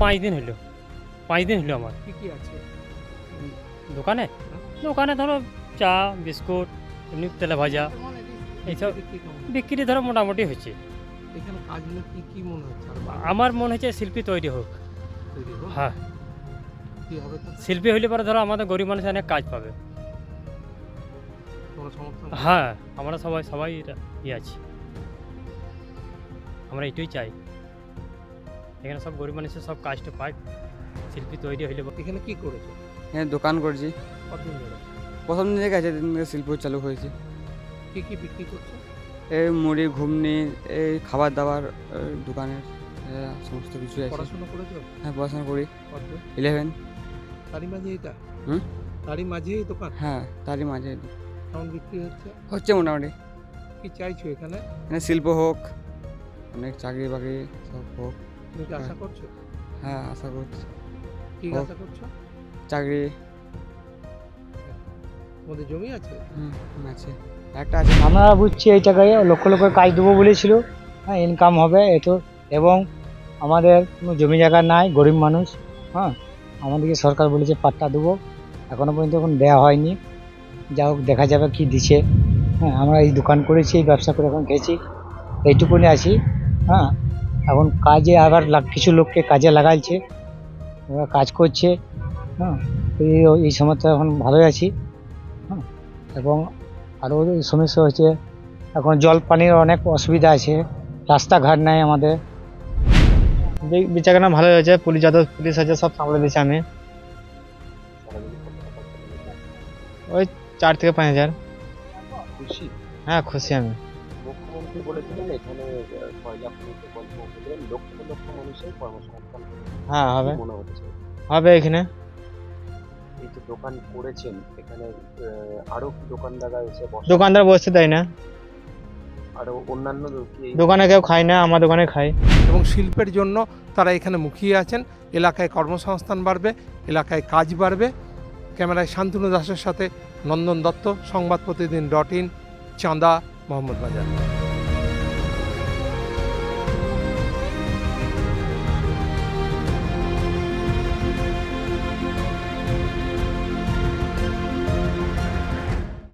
পাঁচ দিন হলো। পাঁচ দিন হলো আমার। কি কি আছে? দোকানে? দোকানে ধরো চা বিস্কুট এমনি তেলে ভাজা এইসব বিক্রি ধরো মোটামুটি হচ্ছে। আমার মনে হচ্ছে শিল্পী তৈরি হোক। হ্যাঁ। শিল্পী হইলে পরে ধরো আমাদের গরিব মানুষ অনেক কাজ পাবে। হ্যাঁ আমরা সবাই সবাই ইয়ে আছি। আমরা এটাই চাই। এখানে সব গরিব মানুষের সব কাজটা পায় শিল্পী তৈরি হইলে এখানে কি করেছ? হ্যাঁ দোকান করছি। কতদিন ধরে? প্রথম দিন থেকে আছে দিন থেকে শিল্প চালু হয়েছে। কি কি বিক্রি করছ? এই মুড়ি ঘুমনি এই খাবার দাবার দোকানের সমস্ত কিছু আছে। পড়াশোনা করেছ? হ্যাঁ পড়াশোনা করি। কত? ইলেভেন তারই মাঝে এটা? হুম? তারই মাঝে এই দোকান হ্যাঁ তারই মাঝে। কেমন বিক্রি হচ্ছে? হচ্ছে মোটামুটি। কি চাইছো এখানে? এখানে শিল্প হোক অনেক চাকরি বাকরি সব হোক। তুমি কি আশা করছ? হ্যাঁ আশা করছি। কি আশা করছ? চাকরি। তোমাদের জমি আছে? হুম, আছে। একটা আছে। আমরা বুঝছি এই টাকায় লক্ষ লক্ষ কাজ দেবো বলেছিল। হ্যাঁ ইনকাম হবে এতো এবং আমাদের কোনো জমি জায়গা নাই গরিব মানুষ। হ্যাঁ আমাদেরকে সরকার বলেছে পাট্টা দেবো। এখনও পর্যন্ত এখন দেওয়া হয়নি। যা হোক দেখা যাবে কি দিছে। হ্যাঁ আমরা এই দোকান করেছি এই ব্যবসা করে এখন খেয়েছি। এইটুকুনি আছি। হ্যাঁ এখন কাজে আবার লাগ- কিছু লোককে কাজে লাগাইছে ওরা কাজ করছে হ্যাঁ এই এই সময় তো এখন ভালোই আছি হ্যাঁ এবং আরও সমস্যা হচ্ছে এখন জল পানির অনেক অসুবিধা আছে রাস্তাঘাট নাই আমাদের। বেচাকেনা ভালো হয়েছে পুলিশ যত পুলিশ আছে সব সামলে দিয়েছে আমি। ওই চার থেকে পাঁচ হাজার। খুশি? হ্যাঁ খুশি আমি। মুখ্যমন্ত্রী বলেছিলেন এখানে কয়লা খনিতে গল্প বলেছিলেন লক্ষ লক্ষ মানুষের কর্মসংস্থান হ্যাঁ হবে। মনে হচ্ছে। হবে এখানে। এই যে দোকান করেছেন এখানে আরও কি দোকানদাররা এসে বসে? দোকানদার বসতে দেয় না? আরও অন্যান্য দোকানে কেউ খায় না আমার দোকানে খায়। এবং শিল্পের জন্য তারা এখানে মুখিয়ে আছেন। এলাকায় কর্মসংস্থান বাড়বে এলাকায় কাজ বাড়বে। ক্যামেরায় শান্তনু দাসের সাথে নন্দন দত্ত সংবাদ প্রতিদিন ডট ইন চাঁদা। মোহাম্মদ বাজার